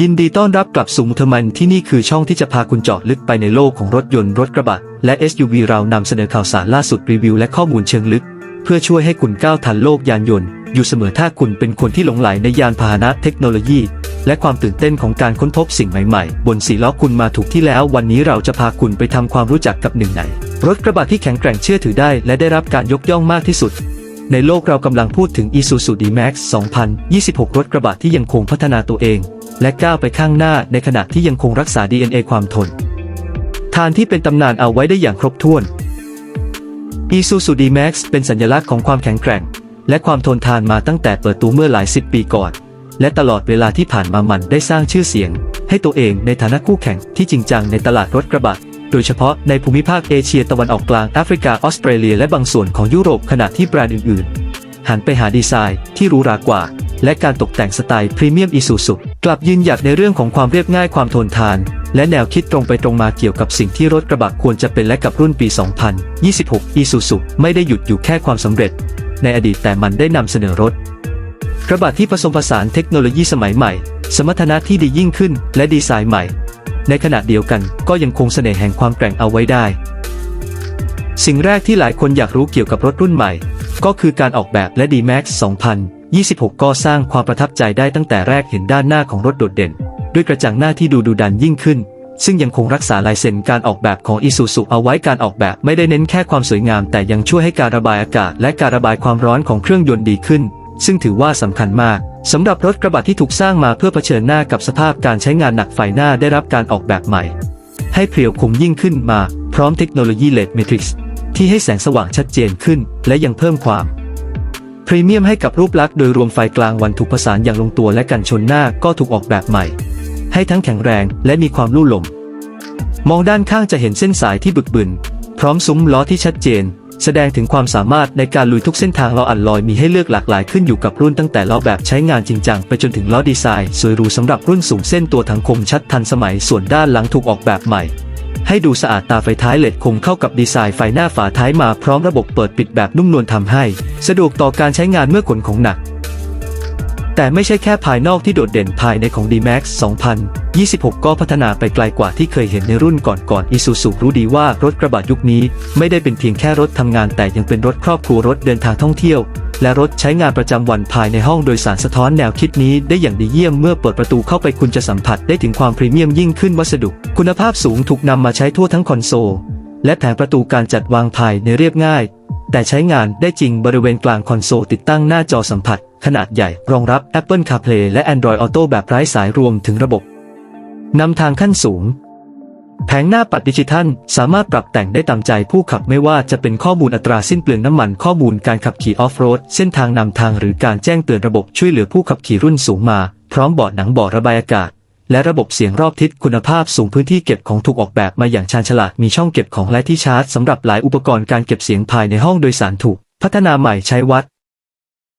ยินดีต้อนรับกลับสู่มุทมันที่นี่คือช่องที่จะพาคุณเจาะลึกไปในโลกของรถยนต์รถกระบะ และ SUV เรานำเสนอข่าวสารล่าสุดรีวิวและข้อมูลเชิงลึก เพื่อช่วยให้คุณก้าวทันโลกยานยนต์ อยู่เสมอถ้าคุณเป็นคนที่หลงไหลในยานพาหนะเทคโนโลยี และความตื่นเต้นของการค้นพบสิ่งใหม่ๆ บนสีล้อคุณมาถูกที่แล้ววันนี้เราจะพาคุณไปทำความรู้จักกับหนึ่งในรถกระบะที่แข็งแกร่งเชื่อถือได้ และได้รับการยกย่องมากที่สุด ในโลกเรากำลังพูดถึง Isuzu D-Max 2026 รถกระบะที่ยังคงพัฒนาตัวเอง และก้าวไปข้างหน้าในขณะที่ยังคงรักษา DNA ความทน ทานที่เป็นตำนานเอาไว้ได้อย่างครบถ้วน Isuzu D-Max เป็นสัญลักษณ์ของความแข็งแกร่ง และความทนทานมาตั้งแต่เปิดตัวเมื่อหลายสิบปีก่อน และตลอดเวลาที่ผ่านมามันได้สร้างชื่อเสียง ให้ตัวเองในฐานะคู่แข่งที่จริงจังในตลาดรถกระบะ โดยเฉพาะในภูมิภาคเอเชียตะวันออกกลางแอฟริกาออสเตรเลียและบางส่วนของยุโรปขณะที่แบรนด์อื่นๆ หันไปหาดีไซน์ที่หรูหรากว่า และการตกแต่งสไตล์พรีเมียมอีซูซุกลับยืนหยัดในเรื่องของความเรียบง่ายความทนทาน และแนวคิดตรงไปตรงมาเกี่ยวกับสิ่งที่รถกระบะควรจะเป็นและกับรุ่นปี 2026 อีซูซุไม่ได้หยุดอยู่แค่ความสำเร็จ ในอดีตแต่มันได้นำเสนอรถกระบะที่ผสมผสานเทคโนโลยีสมัยใหม่ สมรรถนะที่ดียิ่งขึ้น และดีไซน์ใหม่ ในขณะเดียวกันก็ยังคงเสน่ห์แห่งความแกร่งเอาไว้ได้ สิ่งแรกที่หลายคนอยากรู้เกี่ยวกับรถรุ่นใหม่ ก็คือการออกแบบและ D-Max 2026 ก็สร้างความประทับใจได้ตั้งแต่แรกเห็นด้านหน้าของรถโดดเด่น ด้วยกระจังหน้าที่ดูดุดันยิ่งขึ้น ซึ่งยังคงรักษาลายเซ็นการออกแบบของ Isuzu เอาไว้การออกแบบไม่ได้เน้นแค่ความสวยงาม แต่ยังช่วยให้การระบายอากาศ และการระบายความร้อนของเครื่องยนต์ดีขึ้น ซึ่งถือว่าสำคัญมากสำหรับรถกระบะที่ถูกสร้างมาเพื่อเผชิญหน้ากับสภาพการใช้งานหนักไฟหน้าได้รับการออกแบบใหม่ ให้เพรียวคมยิ่งขึ้นมา พร้อมเทคโนโลยี LED Matrix ที่ให้แสงสว่างชัดเจนขึ้น และยังเพิ่มความพรีเมียมให้กับรูปลักษณ์โดยรวมไฟกลางวันถูกผสานอย่างลงตัวและกันชนหน้าก็ถูกออกแบบใหม่ ให้ทั้งแข็งแรงและมีความลู่ลม มองด้านข้างจะเห็นเส้นสายที่บึกบึน พร้อมซุ้มล้อที่ชัดเจน แสดงถึงความสามารถในการลุยทุกเส้นทางล้ออัดลอยมีให้เลือกหลากหลายขึ้นอยู่กับรุ่นตั้งแต่ล้อแบบใช้งานจริงจังไปจนถึงล้อดีไซน์สวยหรูสำหรับรุ่นสูงเส้นตัวถังคมชัดทันสมัยส่วนด้านหลังถูกออกแบบใหม่ ให้ดูสะอาดตาไฟท้ายเลดคงเข้ากับดีไซน์ไฟหน้าฝาท้ายมาพร้อมระบบเปิดปิดแบบนุ่มนวลทำให้ สะดวกต่อการใช้งานเมื่อขนของหนัก แต่ไม่ใช่แค่ภายนอกที่โดดเด่นภายในของ D-Max 2026 ก็พัฒนาไปไกลกว่าที่เคยเห็นในรุ่นก่อนๆ Isuzu รู้ดีว่ารถกระบะยุคนี้ไม่ได้เป็นเพียงแค่รถทำงานแต่ยังเป็นรถครอบครัวรถเดินทางท่องเที่ยว และรถใช้งานประจำวันภายในห้องโดยสารสะท้อนแนวคิดนี้ได้อย่างดีเยี่ยมเมื่อเปิดประตูเข้าไปคุณจะสัมผัสได้ถึงความพรีเมียมยิ่งขึ้นวัสดุ คุณภาพสูงถูกนำมาใช้ทั่วทั้งคอนโซลและแผงประตูการจัดวางภายในเรียบง่าย แต่ใช้งานได้จริงบริเวณกลางคอนโซลติดตั้งหน้าจอสัมผัส ขนาดใหญ่รองรับ Apple CarPlay และ Android Auto แบบไร้สายรวมถึงระบบนำทางขั้นสูง แผงหน้าปัดดิจิทัล สามารถปรับแต่งได้ตามใจผู้ขับไม่ว่าจะเป็นข้อมูลอัตราสิ้นเปลืองน้ำมันข้อมูลการขับขี่ออฟโรดเส้นทางนำทางหรือการแจ้งเตือนระบบช่วยเหลือผู้ขับขี่รุ่นสูงมา พร้อมเบาะหนังเบาะระบายอากาศ และระบบเสียงรอบทิศคุณภาพสูงพื้นที่เก็บของถูกออกแบบมาอย่างชาญฉลาดมีช่องเก็บของและที่ชาร์จสำหรับหลายอุปกรณ์การเก็บเสียงภายในห้องโดยสารถูก พัฒนาใหม่ใช้วัด